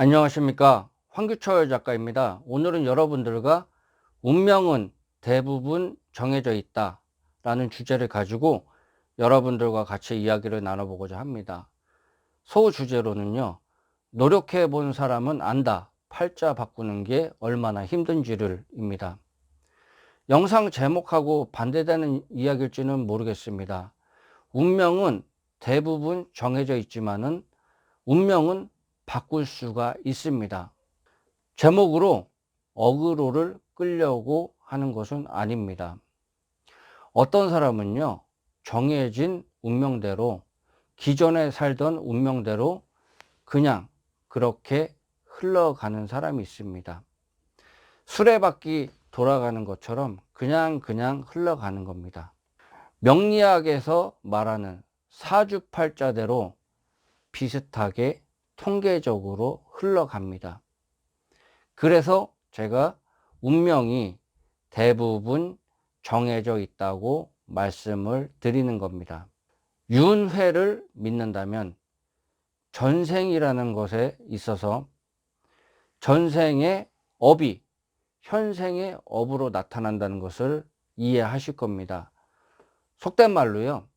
안녕하십니까. 황규철 작가입니다. 오늘은 여러분들과 운명은 대부분 정해져 있다 라는 주제를 가지고 여러분들과 같이 이야기를 나눠보고자 합니다. 소 주제로는요 노력해 본 사람은 안다 팔자 바꾸는 게 얼마나 힘든지를 입니다. 영상 제목하고 반대되는 이야기일지는 모르겠습니다. 운명은 대부분 정해져 있지만은 운명은 바꿀 수가 있습니다. 제목으로 어그로를 끌려고 하는 것은 아닙니다. 어떤 사람은요, 정해진 운명대로, 기존에 살던 운명대로 그냥 그렇게 흘러가는 사람이 있습니다. 수레바퀴 돌아가는 것처럼 그냥 그냥 흘러가는 겁니다. 명리학에서 말하는 사주팔자대로 비슷하게 통계적으로 흘러갑니다. 그래서 제가 운명이 대부분 정해져 있다고 말씀을 드리는 겁니다. 윤회를 믿는다면 전생이라는 것에 있어서 전생의 업이 현생의 업으로 나타난다는 것을 이해하실 겁니다. 속된 말로요.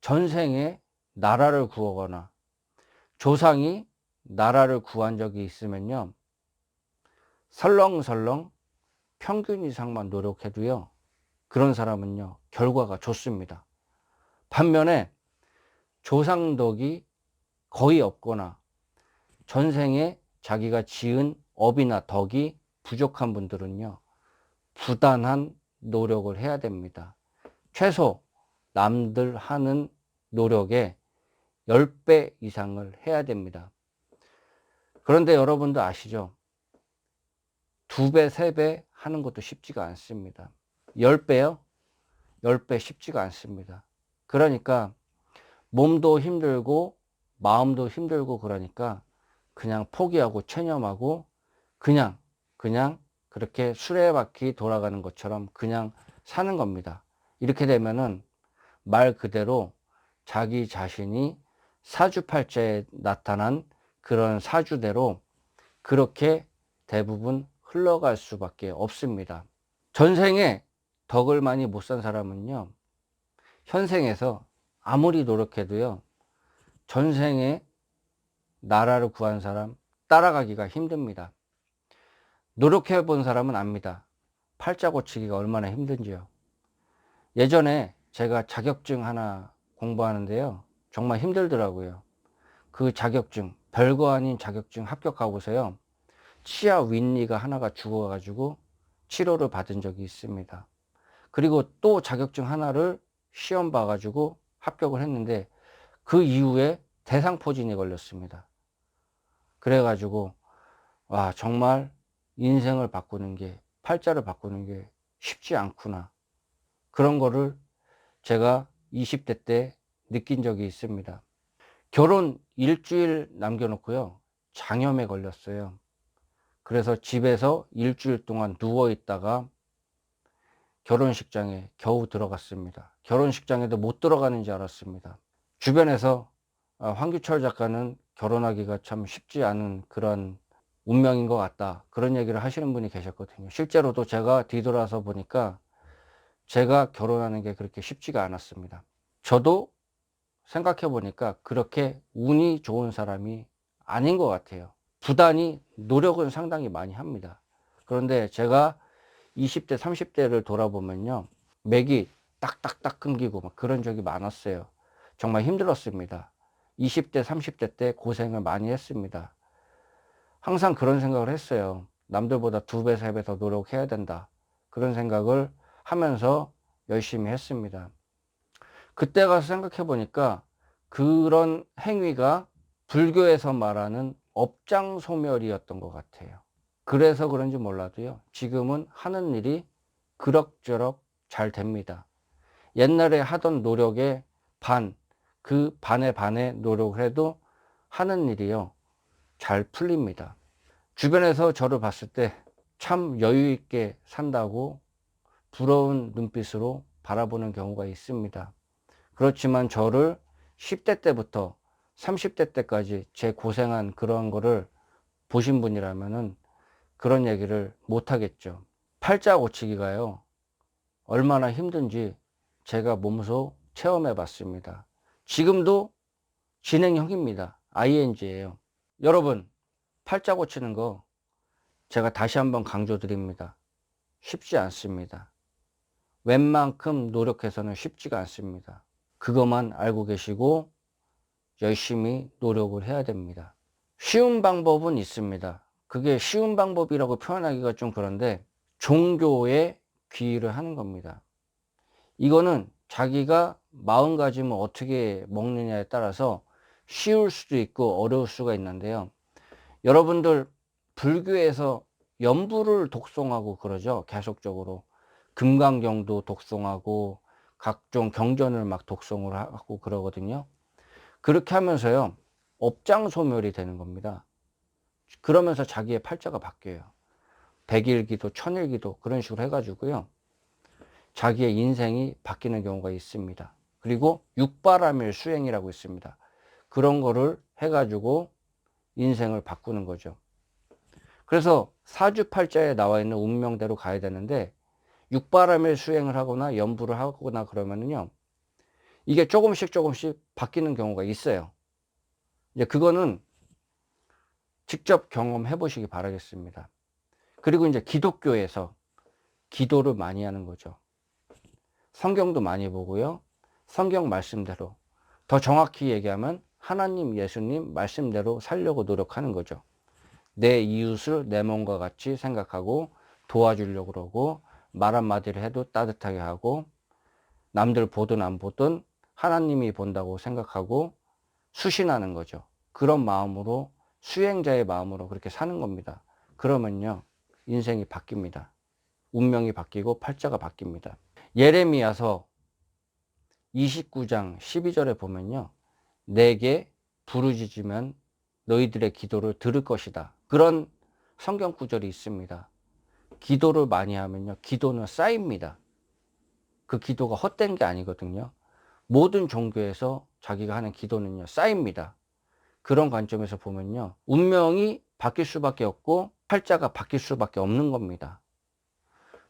전생에 나라를 구하거나 조상이 나라를 구한 적이 있으면요. 설렁설렁 평균 이상만 노력해도요. 그런 사람은요. 결과가 좋습니다. 반면에 조상덕이 거의 없거나 전생에 자기가 지은 업이나 덕이 부족한 분들은요. 부단한 노력을 해야 됩니다. 최소 남들 하는 노력에 10배 이상을 해야 됩니다. 그런데 여러분도 아시죠? 두 배, 세 배 하는 것도 쉽지가 않습니다. 10배요? 10배 쉽지가 않습니다. 그러니까 몸도 힘들고 마음도 힘들고 그러니까 그냥 포기하고 체념하고 그냥 그냥 그렇게 수레바퀴 돌아가는 것처럼 그냥 사는 겁니다. 이렇게 되면은 말 그대로 자기 자신이 사주팔자에 나타난 그런 사주대로 그렇게 대부분 흘러갈 수밖에 없습니다. 전생에 덕을 많이 못 산 사람은요, 현생에서 아무리 노력해도요, 전생에 나라를 구한 사람 따라가기가 힘듭니다. 노력해 본 사람은 압니다. 팔자 고치기가 얼마나 힘든지요. 예전에 제가 자격증 하나 공부하는데요. 정말 힘들더라고요. 그 자격증, 별거 아닌 자격증 합격하고서요. 치아 윗니가 하나가 죽어가지고 치료를 받은 적이 있습니다. 그리고 또 자격증 하나를 시험 봐가지고 합격을 했는데 그 이후에 대상포진이 걸렸습니다. 그래가지고 와 정말 인생을 바꾸는 게 팔자를 바꾸는 게 쉽지 않구나 그런 거를 제가 20대 때 느낀 적이 있습니다. 결혼 일주일 남겨놓고요. 장염에 걸렸어요. 그래서 집에서 일주일 동안 누워 있다가 결혼식장에 겨우 들어갔습니다. 결혼식장에도 못 들어가는 줄 알았습니다. 주변에서 아, 황규철 작가는 결혼하기가 참 쉽지 않은 그런 운명인 것 같다. 그런 얘기를 하시는 분이 계셨거든요. 실제로도 제가 뒤돌아서 보니까 제가 결혼하는 게 그렇게 쉽지가 않았습니다. 저도 생각해 보니까 그렇게 운이 좋은 사람이 아닌 것 같아요. 부단히 노력은 상당히 많이 합니다. 그런데 제가 20대, 30대를 돌아보면요. 맥이 딱딱딱 끊기고 막 그런 적이 많았어요. 정말 힘들었습니다. 20대, 30대 때 고생을 많이 했습니다. 항상 그런 생각을 했어요. 남들보다 두 배, 세 배 더 노력해야 된다. 그런 생각을 하면서 열심히 했습니다. 그때 가서 생각해 보니까 그런 행위가 불교에서 말하는 업장 소멸이었던 것 같아요. 그래서 그런지 몰라도요. 지금은 하는 일이 그럭저럭 잘 됩니다. 옛날에 하던 노력의 반, 그 반의 반의 노력을 해도 하는 일이요. 잘 풀립니다. 주변에서 저를 봤을 때 참 여유 있게 산다고 부러운 눈빛으로 바라보는 경우가 있습니다. 그렇지만 저를 10대 때부터 30대 때까지 제 고생한 그런 거를 보신 분이라면은 그런 얘기를 못 하겠죠. 팔자 고치기가요. 얼마나 힘든지 제가 몸소 체험해 봤습니다. 지금도 진행형입니다. ing예요. 여러분, 팔자 고치는 거 제가 다시 한번 강조드립니다. 쉽지 않습니다. 웬만큼 노력해서는 쉽지가 않습니다. 그것만 알고 계시고 열심히 노력을 해야 됩니다. 쉬운 방법은 있습니다. 그게 쉬운 방법이라고 표현하기가 좀 그런데 종교에 귀의를 하는 겁니다. 이거는 자기가 마음 가지면 어떻게 먹느냐에 따라서 쉬울 수도 있고 어려울 수가 있는데요. 여러분들 불교에서 연부를 독송하고 그러죠. 계속적으로. 금강경도 독송하고 각종 경전을 막 독송을 하고 그러거든요. 그렇게 하면서요. 업장 소멸이 되는 겁니다. 그러면서 자기의 팔자가 바뀌어요. 백일기도 천일기도 그런 식으로 해가지고요. 자기의 인생이 바뀌는 경우가 있습니다. 그리고 육바라밀 수행이라고 있습니다. 그런 거를 해가지고 인생을 바꾸는 거죠. 그래서 사주팔자에 나와 있는 운명대로 가야 되는데 육바람일 수행을 하거나 연부를 하거나 그러면은요 이게 조금씩 조금씩 바뀌는 경우가 있어요. 이제 그거는 직접 경험해 보시기 바라겠습니다. 그리고 이제 기독교에서 기도를 많이 하는 거죠. 성경도 많이 보고요. 성경 말씀대로 더 정확히 얘기하면 하나님 예수님 말씀대로 살려고 노력하는 거죠. 내 이웃을 내 몸과 같이 생각하고 도와주려고 그러고 말 한마디를 해도 따뜻하게 하고 남들 보든 안 보든 하나님이 본다고 생각하고 수신하는 거죠. 그런 마음으로 수행자의 마음으로 그렇게 사는 겁니다. 그러면요 인생이 바뀝니다. 운명이 바뀌고 팔자가 바뀝니다. 예레미야서 29장 12절에 보면요. 내게 부르짖으면 너희들의 기도를 들을 것이다. 그런 성경 구절이 있습니다. 기도를 많이 하면요. 기도는 쌓입니다. 그 기도가 헛된 게 아니거든요. 모든 종교에서 자기가 하는 기도는요. 쌓입니다. 그런 관점에서 보면요. 운명이 바뀔 수밖에 없고 팔자가 바뀔 수밖에 없는 겁니다.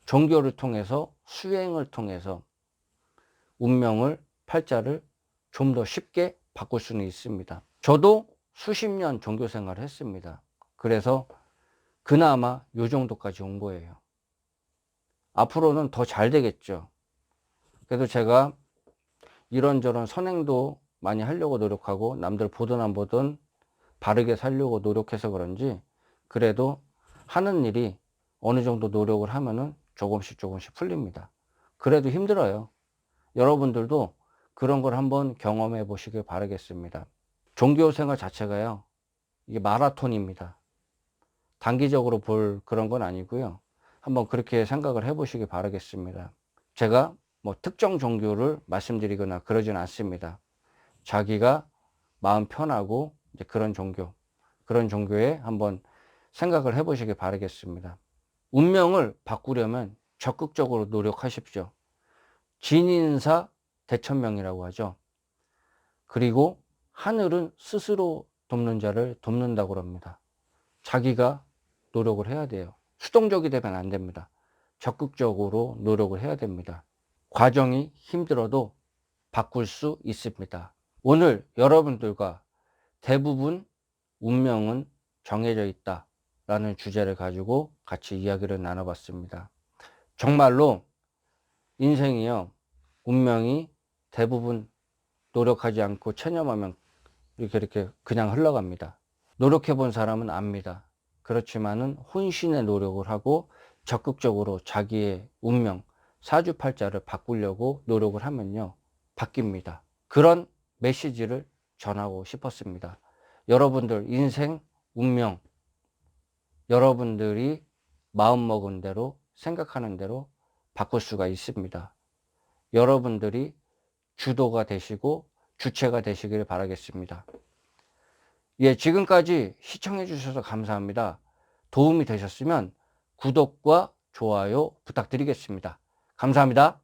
종교를 통해서 수행을 통해서 운명을 팔자를 좀 더 쉽게 바꿀 수는 있습니다. 저도 수십 년 종교 생활을 했습니다. 그래서 그나마 요 정도까지 온 거예요. 앞으로는 더 잘 되겠죠. 그래도 제가 이런저런 선행도 많이 하려고 노력하고 남들 보든 안 보든 바르게 살려고 노력해서 그런지 그래도 하는 일이 어느 정도 노력을 하면은 조금씩 조금씩 풀립니다. 그래도 힘들어요. 여러분들도 그런 걸 한번 경험해 보시길 바라겠습니다. 종교 생활 자체가요. 이게 마라톤입니다. 단기적으로 볼 그런 건 아니고요. 한번 그렇게 생각을 해 보시기 바라겠습니다. 제가 뭐 특정 종교를 말씀드리거나 그러진 않습니다. 자기가 마음 편하고 이제 그런 종교, 그런 종교에 한번 생각을 해 보시기 바라겠습니다. 운명을 바꾸려면 적극적으로 노력하십시오. 진인사 대천명이라고 하죠. 그리고 하늘은 스스로 돕는 자를 돕는다고 합니다. 자기가 노력을 해야 돼요. 수동적이 되면 안 됩니다. 적극적으로 노력을 해야 됩니다. 과정이 힘들어도 바꿀 수 있습니다. 오늘 여러분들과 대부분 운명은 정해져 있다 라는 주제를 가지고 같이 이야기를 나눠봤습니다. 정말로 인생이요, 운명이 대부분 노력하지 않고 체념하면 이렇게 이렇게 그냥 흘러갑니다. 노력해 본 사람은 압니다. 그렇지만은 혼신의 노력을 하고 적극적으로 자기의 운명, 사주팔자를 바꾸려고 노력을 하면요. 바뀝니다. 그런 메시지를 전하고 싶었습니다. 여러분들 인생, 운명, 여러분들이 마음먹은 대로 생각하는 대로 바꿀 수가 있습니다. 여러분들이 주도가 되시고 주체가 되시기를 바라겠습니다. 예, 지금까지 시청해 주셔서 감사합니다. 도움이 되셨으면 구독과 좋아요 부탁드리겠습니다. 감사합니다.